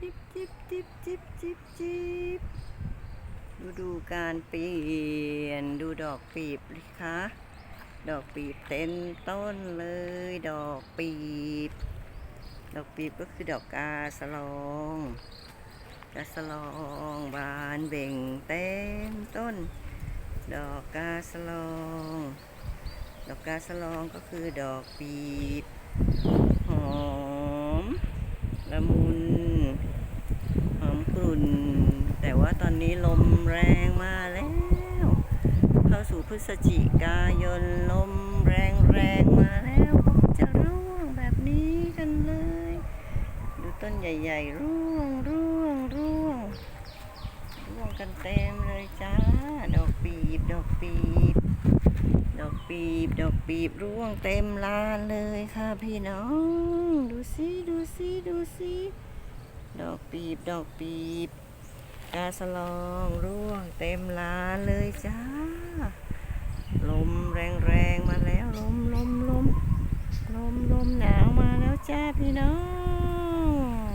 จิบจิบจิบจิบจิบจิบดูดูการเปลี่ยนดูดอกปีบสิคะดอกปีบเต็มต้นเลย ดอกปีบ ดอกปีบก็คือดอกกาสลองกาสลองบานเบ่งเต็มต้น ดอกกาสลอง ดอกกาสลองก็คือดอกปีบ หอม ละมุน หอมกลุ่ น แต่ว่าตอนนี้ลมแรงมาแล้ว เข้าสู่พฤศจิกายนลมแรงแรงมาแล้วจะร่วงแบบนี้กันเลย ดูต้นใหญ่ๆ ร่วงร่วงร่วงร่วงกันเต็มเลยจ้า ดอกปีบดอกปีบดอกปีบดอกปีบร่วงเต็มลานเลยค่ะพี่น้อง ดูสิดูสิดูสิ ดอกปีบดอกปีบกาสลองร่วงเต็มลานเลยจ้า ลมแรงๆมาแล้วลมลมลมลมลมหนาวมาแล้วจ้าพี่น้อง